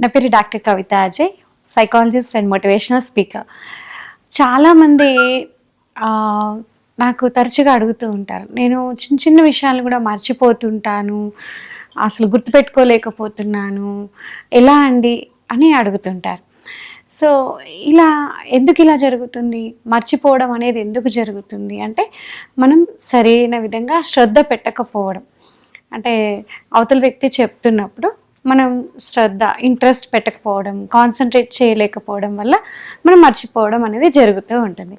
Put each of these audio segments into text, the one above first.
నా పేరు doctor Kavitha Ajay psychologist and motivational speaker చాలామంది నాకు తరచుగా అడుగుతూ ఉంటారు. నేను చిన్న చిన్న విషయాలు కూడా మర్చిపోతుంటాను. అసలు గుర్తుపెట్టుకోలేకపోతున్నాను. ఎలా అండి? అని అడుగుతుంటారు. సో ఇలా ఎందుకు ఇలా జరుగుతుంది? మర్చిపోవడం అనేది ఎందుకు జరుగుతుంది? అంటే మనం సరైన విధంగా శ్రద్ధ పెట్టకపోవడం. అంటే అవతల వ్యక్తి చెప్తున్నప్పుడు మనం శ్రద్ధ ఇంట్రెస్ట్ పెట్టకపోవడం కాన్సన్ట్రేట్ చేయలేకపోవడం వల్ల మనం మర్చిపోవడం అనేది జరుగుతూ ఉంటుంది.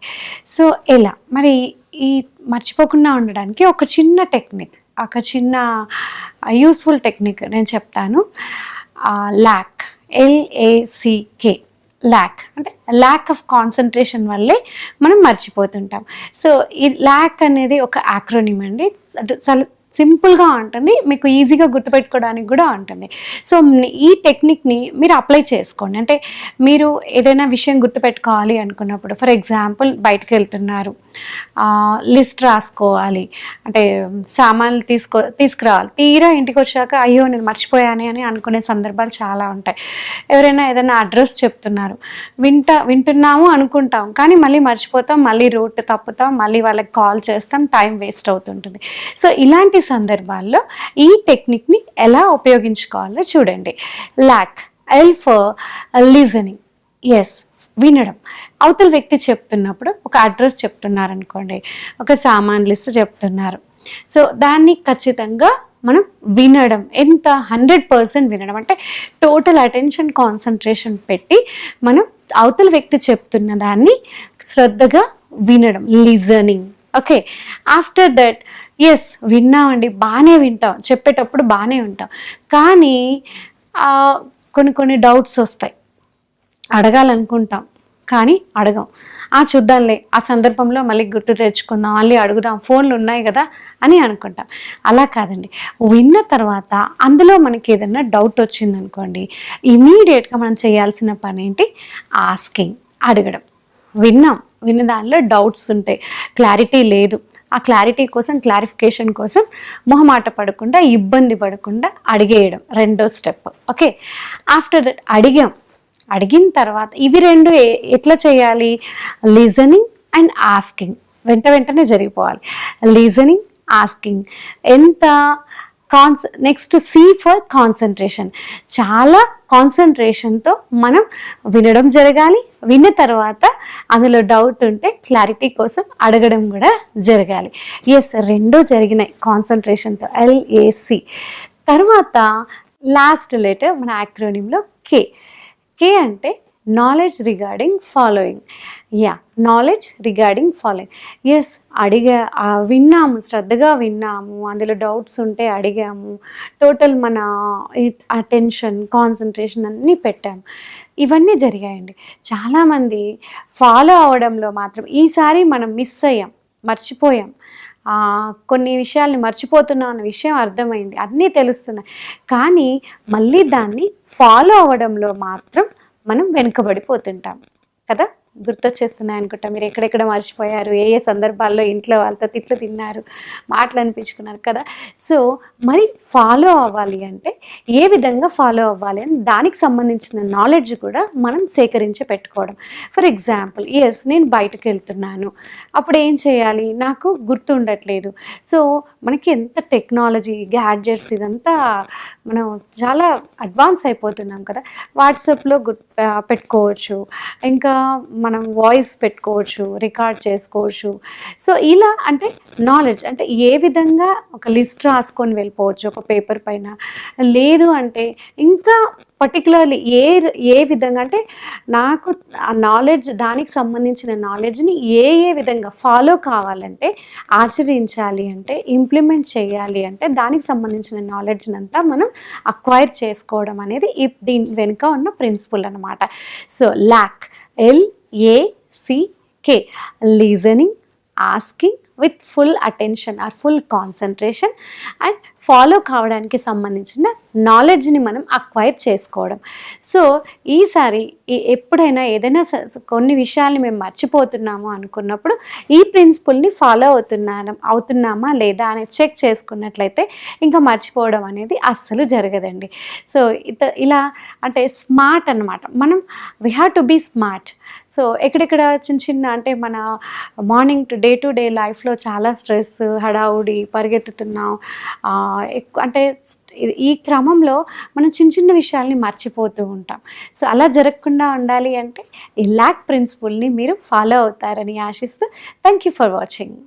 సో ఎలా? మరి ఈ మర్చిపోకుండా ఉండడానికి ఒక చిన్న టెక్నిక్ ఒక చిన్న యూస్ఫుల్ టెక్నిక్ నేను చెప్తాను. ల్యాక్ ఎల్ఏసికే ల్యాక్ అంటే ల్యాక్ ఆఫ్ కాన్సన్ట్రేషన్ వల్లే మనం మర్చిపోతుంటాం. సో ఈ ల్యాక్ అనేది ఒక యాక్రోనిమ్ అండి. చాలా సింపుల్గా ఉంటుంది మీకు ఈజీగా గుర్తుపెట్టుకోవడానికి కూడా ఉంటుంది సో ఈ టెక్నిక్ని మీరు అప్లై చేసుకోండి. అంటే మీరు ఏదైనా విషయం గుర్తుపెట్టుకోవాలి అనుకున్నప్పుడు ఫర్ ఎగ్జాంపుల్ బయటకు వెళ్తున్నారు లిస్ట్ రాసుకోవాలి. అంటే సామాన్లు తీసుకో తీసుకురావాలి. తీరా ఇంటికి వచ్చాక అయ్యో నేను మర్చిపోయాను అని అనుకునే సందర్భాలు చాలా ఉంటాయి. ఎవరైనా ఏదైనా అడ్రస్ చెప్తున్నారు వింటా వింటున్నాము అనుకుంటాం కానీ మళ్ళీ మర్చిపోతాం మళ్ళీ రూట్ తప్పుతాం మళ్ళీ వాళ్ళకి కాల్ చేస్తాం టైం వేస్ట్ అవుతుంటుంది. సో ఇలాంటి సందర్భాల్లో ఈ టెక్నిక్ని ఎలా ఉపయోగించుకోవాలో చూడండి. Lack L for listening yes వినడం. అవతల వ్యక్తి చెప్తున్నప్పుడు ఒక అడ్రస్ చెప్తున్నారు అనుకోండి ఒక సామాన్ లిస్ట్ చెప్తున్నారు. సో దాన్ని ఖచ్చితంగా మనం వినడం. ఎంత? హండ్రెడ్ పర్సెంట్ వినడం. అంటే టోటల్ అటెన్షన్ కాన్సన్ట్రేషన్ పెట్టి మనం అవతల వ్యక్తి చెప్తున్న దాన్ని శ్రద్ధగా వినడం. Listening okay after that yes విన్నామండి బాగానే వింటాం. చెప్పేటప్పుడు బాగానే ఉంటాం. కానీ కొన్ని కొన్ని డౌట్స్ వస్తాయి. అడగాలనుకుంటాం కానీ అడగం. ఆ చూద్దాంలే ఆ సందర్భంలో మళ్ళీ గుర్తు తెచ్చుకుందాం మళ్ళీ అడుగుదాం ఫోన్లు ఉన్నాయి కదా అని అనుకుంటాం. అలా కాదండి. విన్న తర్వాత అందులో మనకి ఏదైనా డౌట్ వచ్చిందనుకోండి ఇమీడియట్గా మనం చేయాల్సిన పని ఏంటి? ఆస్కింగ్ అడగడం. విన్నాం విన్న దానిలో డౌట్స్ ఉంటాయి. క్లారిటీ లేదు. ఆ క్లారిటీ కోసం క్లారిఫికేషన్ కోసం మొహమాట పడకుండా ఇబ్బంది పడకుండా అడిగేయడం రెండో స్టెప్ ఓకే ఆఫ్టర్ దట్ అడిగాం. అడిగిన తర్వాత ఇవి రెండు ఎట్లా చేయాలి? లిజనింగ్ అండ్ ఆస్కింగ్ వెంట వెంటనే జరిగిపోవాలి. లిజనింగ్ ఆస్కింగ్ ఎంత cons next C for concentration చాలా కాన్సన్ట్రేషన్తో మనం వినడం జరగాలి విన్న తర్వాత అందులో డౌట్ ఉంటే క్లారిటీ కోసం అడగడం కూడా జరగాలి. ఎస్ రెండో జరిగినాయి కాన్సన్ట్రేషన్తో ఎల్ఏసి తర్వాత లాస్ట్ లెటర్ మన యాక్రోనింలో కే కే అంటే knowledge regarding following yeah knowledge regarding following yes అడిగా విన్నాము శ్రద్ధగా విన్నాము అందులో డౌట్స్ ఉంటే అడిగాము టోటల్ మన అటెన్షన్ కాన్సన్ట్రేషన్ అన్నీ పెట్టాము. ఇవన్నీ జరిగాయండి. చాలామంది ఫాలో అవడంలో మాత్రం ఈసారి మనం మిస్ అయ్యాం మర్చిపోయాం. కొన్ని విషయాల్ని మర్చిపోతున్నాం అన్న విషయం అర్థమైంది. అన్నీ తెలుస్తున్నాయి. కానీ మళ్ళీ దాన్ని ఫాలో అవ్వడంలో మాత్రం మనం వెనుకబడిపోతుంటాం. కదా? గుర్తొచ్చేస్తున్నాయి అనుకుంటా. మీరు ఎక్కడెక్కడ మర్చిపోయారు? ఏ ఏ సందర్భాల్లో ఇంట్లో వాళ్ళతో తిట్లు తిన్నారు మాటలు అనిపించుకున్నారు కదా? సో మరి ఫాలో అవ్వాలి అంటే ఏ విధంగా ఫాలో అవ్వాలి అని దానికి సంబంధించిన నాలెడ్జ్ కూడా మనం సేకరించి పెట్టుకోవడం. ఫర్ ఎగ్జాంపుల్ ఎస్ నేను బయటకు వెళ్తున్నాను. అప్పుడు ఏం చేయాలి? నాకు గుర్తు ఉండట్లేదు. సో మనకి ఎంత టెక్నాలజీ గ్యాడ్జెట్స్ ఇదంతా మనం చాలా అడ్వాన్స్ అయిపోతున్నాం కదా. వాట్సాప్లో గుర్తు పెట్టుకోవచ్చు. ఇంకా మనం వాయిస్ పెట్టుకోవచ్చు రికార్డ్ చేసుకోవచ్చు. సో ఇలా అంటే నాలెడ్జ్ అంటే ఏ విధంగా ఒక లిస్ట్ రాసుకొని వెళ్ళిపోవచ్చు ఒక పేపర్ పైన. లేదు అంటే ఇంకా పర్టికులర్లీ ఏ ఏ విధంగా అంటే నాకు ఆ నాలెడ్జ్ దానికి సంబంధించిన నాలెడ్జ్ని ఏ ఏ విధంగా ఫాలో కావాలంటే ఆచరించాలి అంటే ఇంప్లిమెంట్ చేయాలి అంటే దానికి సంబంధించిన నాలెడ్జ్ని అంతా మనం అక్వైర్ చేసుకోవడం అనేది ఈ దీని వెనుక ఉన్న ప్రిన్సిపల్ అనమాట so lack L listening listening asking with full attention or full concentration and follow కావడానికి సంబంధించిన నాలెడ్జ్ని మనం అక్వైర్ చేసుకోవడం. సో ఈసారి ఎప్పుడైనా ఏదైనా స- కొన్ని విషయాల్ని మేము మర్చిపోతున్నాము అనుకున్నప్పుడు ఈ ప్రిన్సిపల్ని ఫాలో అవుతున్నాను అవుతున్నామా లేదా అని చెక్ చేసుకున్నట్లయితే ఇంకా మర్చిపోవడం అనేది అస్సలు జరగదండి. సో ఇత ఇలా అంటే స్మార్ట్ అన్నమాట. మనం we have to be smart so ఎక్కడెక్కడ చిన్న చిన్న అంటే మన morning to day to day లైఫ్లో చాలా స్ట్రెస్ హడావుడి పరిగెత్తుతున్నాం. అంటే ఈ- క్రమంలో మనం చిన్న చిన్న విషయాల్ని మర్చిపోతూ ఉంటాం. సో అలా జరగకుండా ఉండాలి అంటే ఈ ల్యాక్ ప్రిన్సిపల్ని మీరు ఫాలో అవుతారని ఆశిస్తూ థ్యాంక్ యూ ఫర్ వాచింగ్